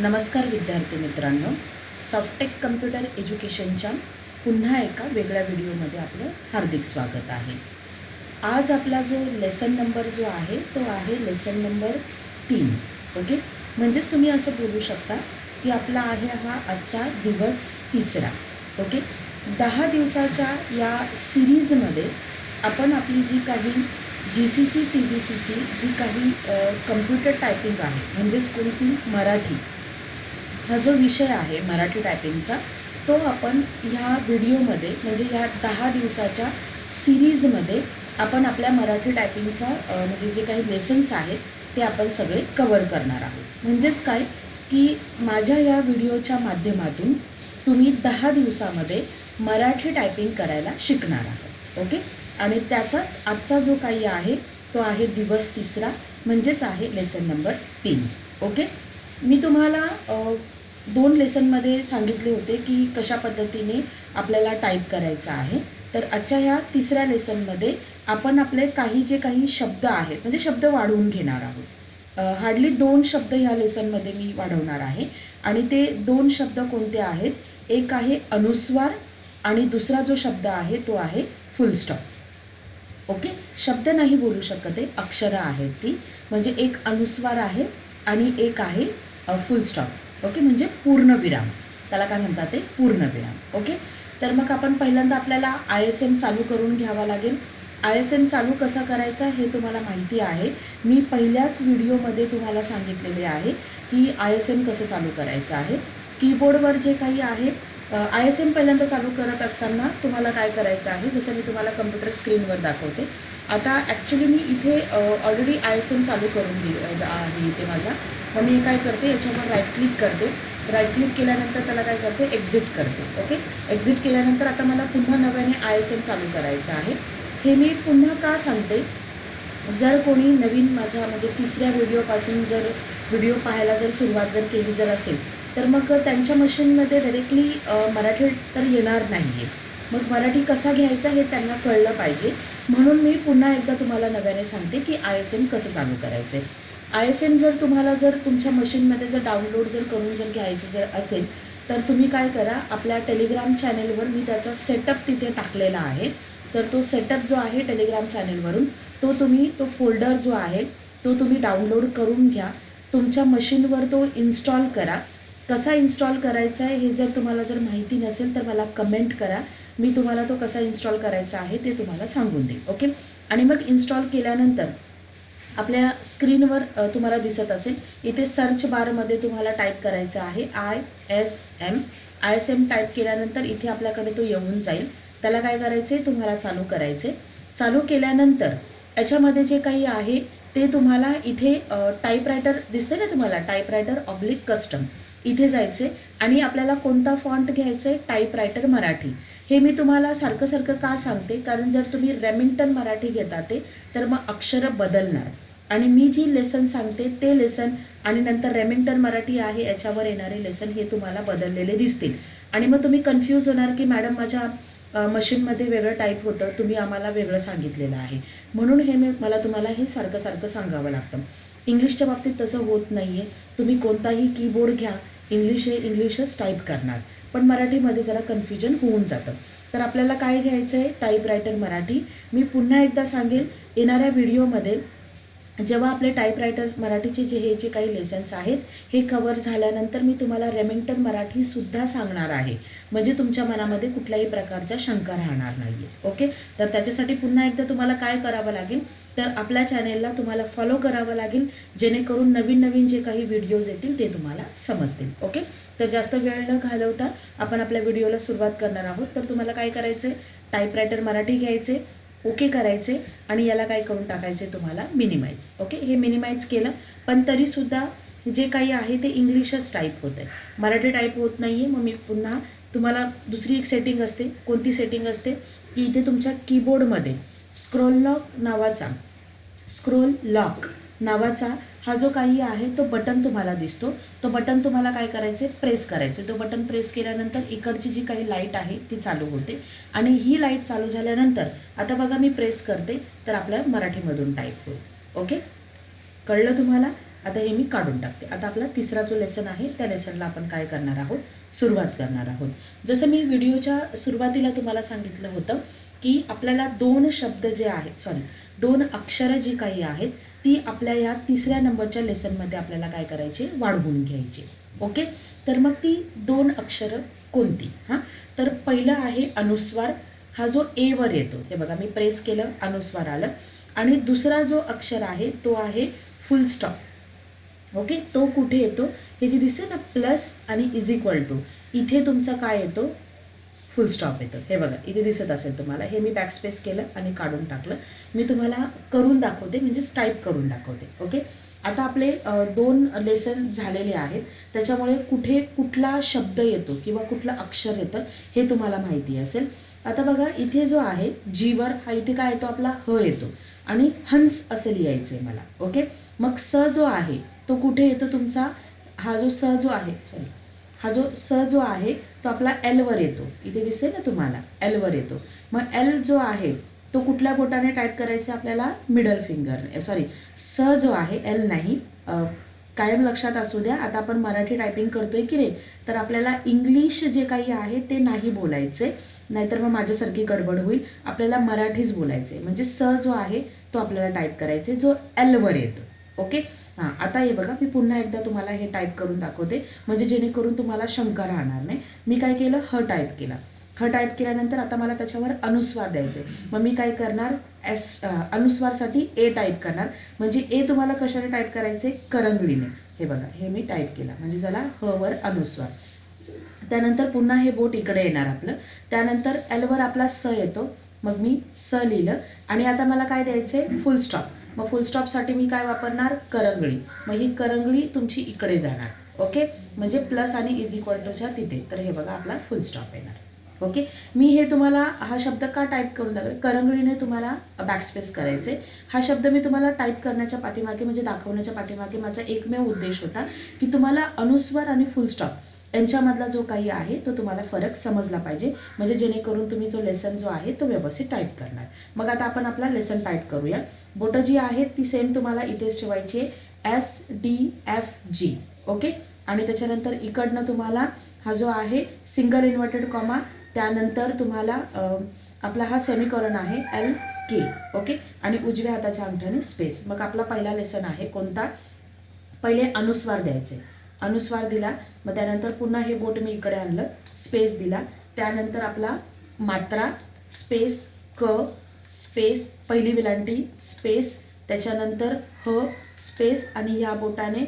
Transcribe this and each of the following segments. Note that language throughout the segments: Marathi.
नमस्कार विद्यार्थी मित्रांनो. सॉफ्टेक कम्प्युटर एज्युकेशनच्या पुन्हा एका वेगळ्या व्हिडिओमध्ये आपलं हार्दिक स्वागत आहे. आज आपला जो लेसन नंबर जो आहे तो आहे लेसन नंबर तीन. ओके म्हणजेच तुम्ही असं बोलू शकता की आपला आहे हा आजचा दिवस तिसरा. ओके दहा दिवसाच्या या सिरीजमध्ये आपण आपली जी काही G C C T B सीची जी काही कम्प्युटर टायपिंग आहे म्हणजेच कोणती? मराठी. हा जो विषय आहे मराठी टायपिंगचा तो आपण ह्या व्हिडिओमध्ये म्हणजे ह्या दहा दिवसाच्या सिरीजमध्ये आपण आपल्या मराठी टायपिंगचा म्हणजे जे काही लेसन्स आहेत ते आपण सगळे कवर करणार आहोत. म्हणजेच काय? की माझ्या या व्हिडिओच्या माध्यमातून तुम्ही दहा दिवसामध्ये मराठी टायपिंग करायला शिकणार आहात. ओके? आणि त्याचाच आजचा जो काही आहे तो आहे दिवस तिसरा म्हणजेच आहे लेसन नंबर तीन. ओके? मी तुम्हाला दोन लेसनमध्ये सांगितले होते की कशा पद्धतीने आपल्याला टाईप करायचं आहे. तर आजच्या ह्या तिसऱ्या लेसनमध्ये आपण आपले काही जे काही शब्द आहेत म्हणजे शब्द वाढवून घेणार आहोत. हार्डली दोन शब्द ह्या लेसनमध्ये मी वाढवणार आहे. आणि ते दोन शब्द कोणते आहेत? एक आहे अनुस्वार आणि दुसरा जो शब्द आहे तो आहे फुलस्टॉप ओके? शब्द नाही बोलू शकत आहे अक्षरं आहेत ती. म्हणजे एक अनुस्वार आहे आणि एक आहे फुल स्टॉप ओके म्हणजे पूर्णविराम त्याला काय म्हणतात ते? पूर्णविराम ओके? तर मग आपण पहिल्यांदा आपल्याला आय एस एम चालू करून घ्यावा लागेल. आय एस एम चालू कसा करायचा हे तुम्हाला माहिती आहे. मी पहिल्याच व्हिडिओमध्ये तुम्हाला सांगितलेले आहे की आय एस एम कसं चालू करायचं आहे. कीबोर्डवर जे काही आहे आय एस एम पहिल्यांदा चालू करत असताना तुम्हाला काय करायचं आहे? जसं मी तुम्हाला कम्प्युटर स्क्रीनवर दाखवते. आता ॲक्च्युली मी इथे ऑलरेडी आय एस एम चालू करून दि आहे इथे माझा. मग मी काय करते? याच्यावर राईट क्लिक करते. राईट क्लिक केल्यानंतर त्याला काय करते? एक्झिट करते. ओके एक्झिट केल्यानंतर आता मला पुन्हा नव्याने आय एस एम चालू करायचं आहे. हे मी पुन्हा का सांगते? जर कोणी नवीन माझा म्हणजे तिसऱ्या व्हिडिओपासून जर व्हिडिओ पाहायला जर सुरुवात जर केली जर असेल तर मग त्यांच्या मशीनमध्ये डायरेक्टली मराठी तर येणार नाही आहे मग मराठी कसा घ्यायचा हे त्यांना कळलं पाहिजे. म्हणून मी पुन्हा एकदा तुम्हाला नव्याने सांगते की आय एस एम कसं चालू करायचं आहे आय एस एम जर तुम्हाला जर तुमच्या मशीनमध्ये जर डाउनलोड जर करून जर घ्यायचं जर असेल तर तुम्ही काय करा आपल्या टेलिग्राम चॅनेलवर मी त्याचा सेटअप तिथे टाकलेला आहे. तर तो सेटअप जो आहे टेलिग्राम चॅनेलवरून तो तुम्ही तो फोल्डर जो आहे तो तुम्ही डाउनलोड करून घ्या. तुमच्या मशीनवर तो इन्स्टॉल करा. कसा इन्स्टॉल करायचा आहे हे जर तुम्हाला जर माहिती नसेल तर मला कमेंट करा. मी तुम्हाला तो कसा इन्स्टॉल करायचा आहे ते तुम्हाला सांगून देईन ओके आणि मग इन्स्टॉल केल्यानंतर आपल्या स्क्रीनवर तुम्हाला दिसत असेल इथे सर्च बारमध्ये तुम्हाला टाईप करायचं आहे I S M I S M type केल्यानंतर इथे आपल्याकडे तो येऊन जाईल. त्याला काय करायचं आहे तुम्हाला चालू करायचे चालू केल्यानंतर याच्यामध्ये जे काही आहे ते तुम्हाला इथे टाईपरायटर दिसते ना तुम्हाला? टाईपरायटर ऑब्लिक कस्टम इथे जायचे आणि आपल्याला कोणता फॉन्ट घ्यायचा? आहे टाईपरायटर मराठी. हे मी तुम्हाला सारखं सारखं का सांगते? कारण जर तुम्ही रेमिंग्टन मराठी घेता ते तर मग अक्षरं बदलणार. आणि मी जी लेसन सांगते ते लेसन आणि नंतर रेमिंग्टन मराठी आहे याच्यावर येणारे लेसन हे तुम्हाला बदललेले दिसतील. आणि मग तुम्ही कन्फ्यूज होणार की मॅडम माझ्या मशीनमध्ये वेगळं टाईप होतं तुम्ही आम्हाला वेगळं सांगितलेलं आहे. म्हणून हे मी मला तुम्हाला हे सारखं सारखं सांगावं लागतं. इंग्लिशच्या बाबतीत तसं होत नाही आहे तुम्ही कोणताही कीबोर्ड घ्या इंग्लिश हे इंग्लिशच टाईप करणार. पण मराठीमध्ये जरा कन्फ्युजन होऊन जातं. तर आपल्याला काय घ्यायचं आहे टाईपरायटर मराठी. मी पुन्हा एकदा सांगेल येणाऱ्या व्हिडिओमध्ये जेव्हा आपले टाईपरायटर मराठीचे जे हे जे काही लेसन्स आहेत हे कवर झाल्यानंतर मी तुम्हाला रेमिंग्टन मराठीसुद्धा सांगणार आहे. म्हणजे तुमच्या मनामध्ये कुठल्याही प्रकारच्या शंका राहणार नाही आहेत ओके तर त्याच्यासाठी पुन्हा एकदा तुम्हाला काय करावं लागेल? तर आपल्या चॅनेलला तुम्हाला फॉलो करावं लागेल जेणेकरून नवीन नवीन जे काही व्हिडिओज येतील ते तुम्हाला समजतील. ओके तर जास्त वेळ न घालवता आपण आपल्या व्हिडिओला सुरुवात करणार आहोत. तर तुम्हाला काय करायचं आहे टाईपरायटर मराठी घ्यायचे ओके करायचे आणि याला काय करून टाकायचे तुम्हाला? मिनिमाइज ओके हे मिनिमाइज केलं. पण तरीसुद्धा जे काही आहे ते इंग्लिशच टाईप होत आहे. मराठी टाईप होत नाही आहे मग मी पुन्हा तुम्हाला दुसरी एक सेटिंग असते. कोणती सेटिंग असते? की इथे तुमच्या कीबोर्डमध्ये स्क्रोल लॉक नावाचा स्क्रोल लॉक नावाचा हा जो काही आहे तो बटन तुम्हाला दिसतो. तो बटन तुम्हाला काय करायचे प्रेस करायचे तो बटन प्रेस केल्यानंतर इकडची जी काही लाइट आहे ती चालू होते. आणि ही लाइट चालू झाल्यानंतर आता बघा मी प्रेस करते तर आपल्या मराठीमधून टाईप होईल. ओके कळलं तुम्हाला? आता हे मी काढून टाकते. आता आपला तिसरा जो लेसन आहे त्या लेसनला आपण काय करणार आहोत? सुरुवात करणार आहोत. जसं मी व्हिडिओच्या सुरुवातीला तुम्हाला सांगितलं होतं की आपल्याला दोन शब्द जे आहेत सॉरी दोन अक्षरं जी काही आहेत ती आपल्या या तिसऱ्या नंबरच्या लेसनमध्ये आपल्याला काय करायचे? वाढवून घ्यायचे. ओके तर मग ती दोन अक्षरं कोणती? हां? तर पहिलं आहे अनुस्वार. हा जो एवर येतो हे बघा मी प्रेस केलं अनुस्वार आलं. आणि दुसरा जो अक्षर आहे तो आहे फुल स्टॉप ओके तो कुठे येतो? हे जे दिसते ना प्लस आणि इज इक्वल टू इथे तुमचा काय येतो? फुल स्टॉप येतं. हे बघा इथे दिसत असेल तुम्हाला. हे मी बॅकस्पेस केलं आणि काढून टाकलं. मी तुम्हाला करून दाखवते म्हणजेच टाईप करून दाखवते. ओके आता आपले दोन लेसन झालेले आहेत. त्याच्यामुळे कुठे कुठला शब्द येतो किंवा कुठलं अक्षर येतं हे तुम्हाला माहिती असेल. आता बघा इथे जो आहे जीवर हा इथे काय येतो? आपला ह येतो. आणि हंस असं लिहायचं आहे मला. ओके मग स जो आहे तो कुठे येतो तुमचा? हा जो स जो आहे सॉरी हा जो स जो आहे तो आपला एलवर येतो. इथे दिसते ना तुम्हाला? एलवर येतो. मग एल जो आहे तो कुठल्या बोटाने टाईप करायचा आपल्याला? मिडल फिंगर सॉरी स जो आहे एल नाही. कायम लक्षात असू द्या. आता आपण मराठी टायपिंग करतोय की नाही तर आपल्याला इंग्लिश जे काही आहे ते नाही बोलायचे. नाहीतर मग माझ्यासारखी गडबड होईल. आपल्याला मराठीच बोलायचे म्हणजे स जो आहे तो आपल्याला टाईप करायचे जो एलवर येतो. ओके हां आता हे बघा मी पुन्हा एकदा तुम्हाला हे टाईप करून दाखवते. म्हणजे जेणेकरून तुम्हाला शंका राहणार नाही. मी काय केलं? ह टाईप केला. ह टाईप केल्यानंतर आता मला त्याच्यावर अनुस्वार द्यायचे मग मी काय करणार? एस अनुस्वारसाठी ए टाईप करणार. म्हणजे ए तुम्हाला कशाने टाईप करायचे करंगळीने हे बघा हे मी टाईप केला. म्हणजे झाला ह वर अनुस्वार. त्यानंतर पुन्हा हे बोट इकडे येणार आपलं. त्यानंतर एलवर आपला स येतो. मग मी स लिहिलं. आणि आता मला काय द्यायचं आहे फुल स्टॉप मग फुल स्टॉपसाठी मी काय वापरणार? करंगळी. मग ही करंगळी तुमची इकडे जाणार. ओके? म्हणजे प्लस आणि इज इक्वल टूच्या तिथे. तर हे बघा आपला फुल स्टॉप येणार. ओके? मी हे तुम्हाला हा शब्द का टाईप करून दाखवले? करंगळीने तुम्हाला बॅकस्पेस करायचे. हा शब्द मी तुम्हाला टाईप करण्याच्या पाठीमागे म्हणजे दाखवण्याच्या पाठीमागे माझा एकमेव उद्देश होता की तुम्हाला अनुस्वर आणि फुल स्टॉप यांच्यामधला जो काही आहे तो तुम्हाला फरक समजला पाहिजे. म्हणजे जेणेकरून तुम्ही जो लेसन जो आहे तो व्यवस्थित टाईप करणार. मग आता आपण आपला लेसन टाईप करूया. बोटं जी आहेत ती सेम तुम्हाला इथेच ठेवायची आहे. S D F G okay आणि त्याच्यानंतर इकडनं तुम्हाला हा जो आहे सिंगल इन्व्हर्टेड कॉमा त्यानंतर तुम्हाला आपला हा सेमिकॉलन आहे एल के ओके आणि उजव्या हाताच्या अंगठ्याने स्पेस मग आपला पहिला लेसन आहे कोणता? पहिले अनुस्वार द्यायचे. अनुस्वार दिला. मग त्यानंतर पुन्हा हे बोट मी इकडे आणलं. स्पेस दिला. त्यानंतर आपला मात्रा स्पेस क स्पेस पहिली विलांटी स्पेस त्याच्यानंतर ह स्पेस आणि ह्या बोटाने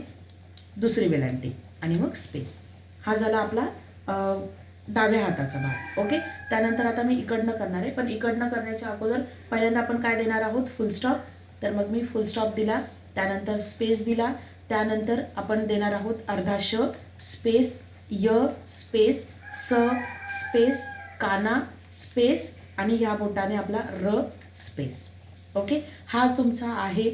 दुसरी वेलांटी आणि मग स्पेस हा झाला आपला डाव्या हाताचा भाग. ओके त्यानंतर आता मी इकडनं करणार आहे. पण इकडनं करण्याच्या अगोदर पहिल्यांदा आपण काय देणार आहोत? फुलस्टॉप तर मग मी फुलस्टॉप दिला. त्यानंतर स्पेस दिला. त्यानंतर आपण देणार आहोत अर्धा श स्पेस य स्पेस स स्पेस काना स्पेस आणि ह्या बोटाने आपला र स्पेस. ओके? हा तुमचा आहे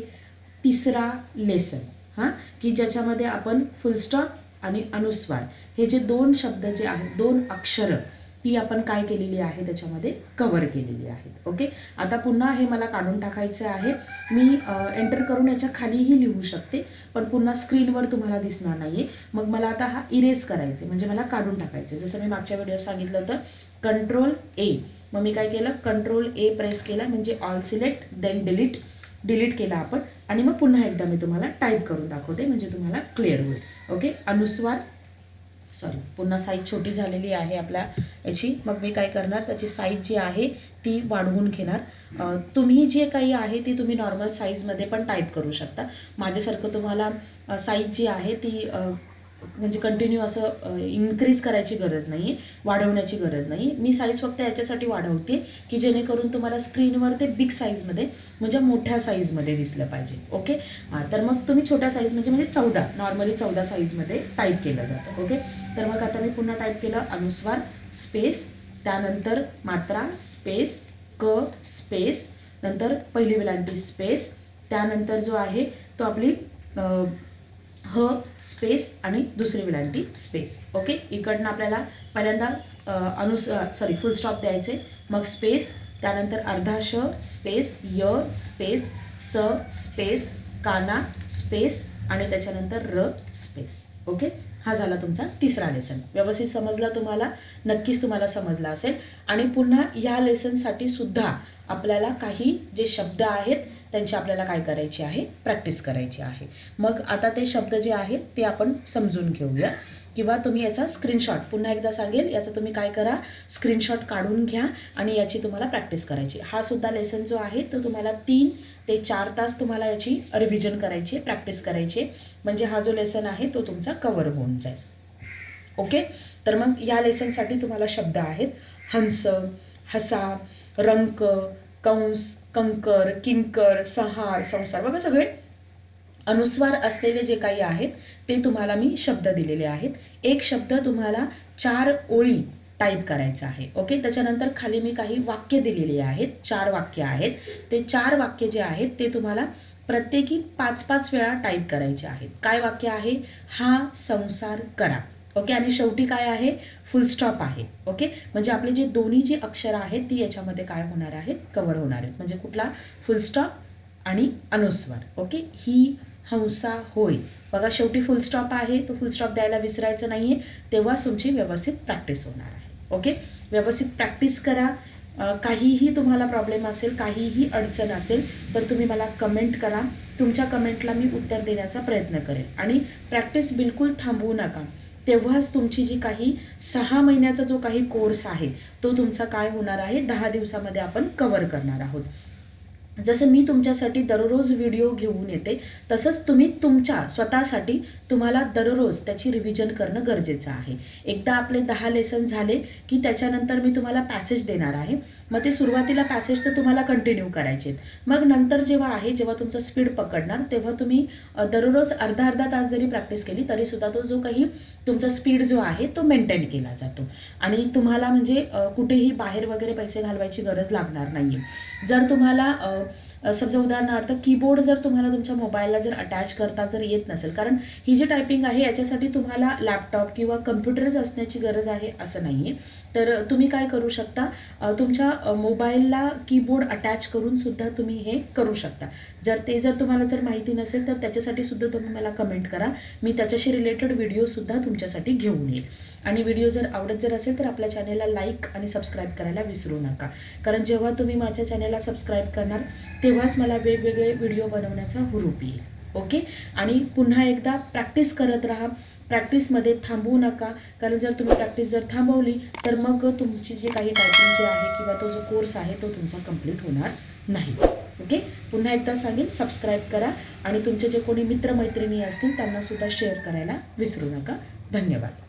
तिसरा लेसन. हां? की ज्याच्यामध्ये आपण फुलस्टॉप आणि अनुस्वार. हे जे दोन शब्द जे आहेत दोन अक्षरं ती आपण काय केलेली आहे त्याच्यामध्ये कवर केलेली आहेत. ओके आता पुन्हा हे मला काढून टाकायचं आहे. मी एंटर करून याच्या खालीही लिहू शकते पण पुन्हा स्क्रीनवर तुम्हाला दिसणार नाही आहे मग मला आता हा इरेज करायचे म्हणजे मला काढून टाकायचे जसं मी मागच्या व्हिडिओ सांगितलं होतं कंट्रोल ए मग मी काय केलं? कंट्रोल ए प्रेस केला. म्हणजे all select then delete delete केला आपण. आणि मग पुन्हा एकदा मी तुम्हाला टाईप करून दाखवते. म्हणजे तुम्हाला क्लिअर होईल. ओके अनुस्वार सॉरी पुन्हा साईज छोटी झालेली आहे आपल्या याची. मग मी काय करणार त्याची साईज जी आहे ती वाढवून घेणार. तुम्ही जे काही आहे ती तुम्ही नॉर्मल साईजमध्ये पण टाईप करू शकता. माझ्यासारखं तुम्हाला साईज जी आहे ती म्हणजे कंटिन्यू असं इन्क्रीज करायची गरज नाही आहे वाढवण्याची गरज नाही मी साईज फक्त याच्यासाठी वाढवते की जेणेकरून तुम्हाला स्क्रीनवर ते बिग साईजमध्ये म्हणजे मोठ्या साईजमध्ये दिसलं पाहिजे. ओके हां तर मग तुम्ही छोट्या साईज म्हणजे म्हणजे चौदा नॉर्मली चौदा साईजमध्ये टाईप केलं जातं. ओके तर मग आता मी पुन्हा टाईप केलं अनुस्वार स्पेस त्यानंतर मात्रा स्पेस क स्पेस नंतर पहिली वेलांटी स्पेस त्यानंतर जो आहे तो आपली ह स्पेस आणि दुसरी विलांटी स्पेस ओके इकडनं आपल्याला पहिल्यांदा अनुस सॉरी फुल स्टॉप द्यायचे. मग स्पेस त्यानंतर अर्धा श स्पेस य स्पेस स स्पेस काना स्पेस आणि त्याच्यानंतर र स्पेस ओके हा झाला तुमचा तिसरा लेसन व्यवस्थित समजला तुम्हाला? नक्कीच तुम्हाला समजला असेल. आणि पुन्हा या लेसनसाठी सुद्धा आपल्याला काही जे शब्द आहेत त्यांची आपल्याला काय करायची आहे? प्रॅक्टिस करायची आहे. मग आता ते शब्द जे आहेत ते आपण समजून घेऊया. किंवा तुम्ही याचा स्क्रीनशॉट पुन्हा एकदा सांगेल याचा तुम्ही काय करा? स्क्रीनशॉट काढून घ्या आणि याची तुम्हाला प्रॅक्टिस करायची. हा सुद्धा लेसन जो आहे तो तुम्हाला तीन ते चार तास तुम्हाला याची रिव्हिजन करायची आहे प्रॅक्टिस करायची आहे. म्हणजे हा जो लेसन आहे तो तुमचा कवर होऊन जाईल. ओके तर मग या लेसनसाठी तुम्हाला शब्द आहेत. हंस हसा रंक कंस कंकर किंकर सहार संसार बघा सगळे अनुस्वार असलेले जे काही आहेत ते तुम्हाला मी शब्द दिलेले आहेत. एक शब्द तुम्हाला चार ओळी टाईप करायचा आहे. ओके त्याच्यानंतर खाली मी काही वाक्य दिलेली आहेत. चार वाक्य आहेत. ते चार वाक्य जे आहेत ते तुम्हाला प्रत्येकी पाच पाच वेळा टाईप करायचे आहेत. काय वाक्य आहे? हा संसार करा. ओके? आणि शेवटी काय आहे? फुल स्टॉप आहे. ओके? म्हणजे आपले जे दोन्ही जी अक्षरं आहेत ती याच्यामध्ये काय होणार आहेत? कवर होणार आहेत. म्हणजे कुठला? फुल स्टॉप आणि अनुस्वार. ओके? ही हंसा होय. बघा शेवटी फुल स्टॉप आहे. तो फुल स्टॉप द्यायला विसरायचं नाही आहे तेव्हाच तुमची व्यवस्थित प्रॅक्टिस होणार आहे. ओके? व्यवस्थित प्रॅक्टिस करा. काहीही तुम्हाला प्रॉब्लेम असेल काहीही अडचण असेल तर तुम्ही मला कमेंट करा. तुमच्या कमेंटला मी उत्तर देण्याचा प्रयत्न करेन. आणि प्रॅक्टिस बिलकुल थांबवू नका. तेव्हाच तुमची जी काही सहा महिन्याचा जो काही कोर्स आहे तो तुमचा काय होणार आहे? दहा दिवसामध्ये आपण कवर करणार आहोत. जसं मी तुमच्यासाठी दररोज व्हिडिओ घेऊन येते तसंच तुम्ही तुमच्या स्वतःसाठी तुम्हाला दररोज त्याची रिव्हिजन करणं गरजेचं आहे. एकदा आपले दहा लेसन झाले की त्याच्यानंतर मी तुम्हाला पॅसेज देणार आहे. मग ते सुरुवातीला पॅसेज तर तुम्हाला कंटिन्यू करायचे आहेत मग नंतर जेव्हा आहे जेव्हा तुमचं स्पीड पकडणार तेव्हा तुम्ही दररोज अर्धा अर्धा तास जरी प्रॅक्टिस केली तरीसुद्धा तो जो काही तुमचा स्पीड जो आहे तो मेंटेन केला जातो. आणि तुम्हाला म्हणजे कुठेही बाहेर वगैरे पैसे घालवायची गरज लागणार नाही आहे जर तुम्हाला समजा उदाहरणार्थ कीबोर्ड जर तुम्हाला तुमच्या मोबाईलला जर अटॅच करता जर येत नसेल कारण ही जी टायपिंग आहे याच्यासाठी तुम्हाला लॅपटॉप किंवा कम्प्युटरच असण्याची गरज आहे असं नाही आहे तर तुम्ही काय करू शकता? तुमच्या मोबाईलला कीबोर्ड अटॅच करून सुद्धा तुम्ही हे करू शकता. जर ते जर तुम्हाला जर माहिती नसेल तर त्याच्यासाठी सुद्धा तुम्ही मला कमेंट करा. मी त्याच्याशी रिलेटेड व्हिडिओसुद्धा तुमच्यासाठी घेऊन येईल. आणि व्हिडिओ जर आवडत जर असेल तर आपल्या चॅनेलला लाईक आणि सबस्क्राईब करायला विसरू नका. कारण जेव्हा तुम्ही माझ्या चॅनेलला सबस्क्राईब करणार तेव्हाच मला वेगवेगळे व्हिडिओ बनवण्याचा हुरूप येईल. ओके आणि पुन्हा एकदा प्रॅक्टिस करत राहा. प्रॅक्टिसमध्ये थांबवू नका. कारण जर तुम्ही प्रॅक्टिस जर थांबवली तर मग तुमची जी काही टायपिंग जी आहे किंवा तो जो कोर्स आहे तो तुमचा कंप्लीट होणार नाही. ओके पुन्हा एकदा सांगेन सबस्क्राईब करा आणि तुमचे जे कोणी मित्रमैत्रिणी असतील त्यांनासुद्धा शेअर करायला विसरू नका. धन्यवाद.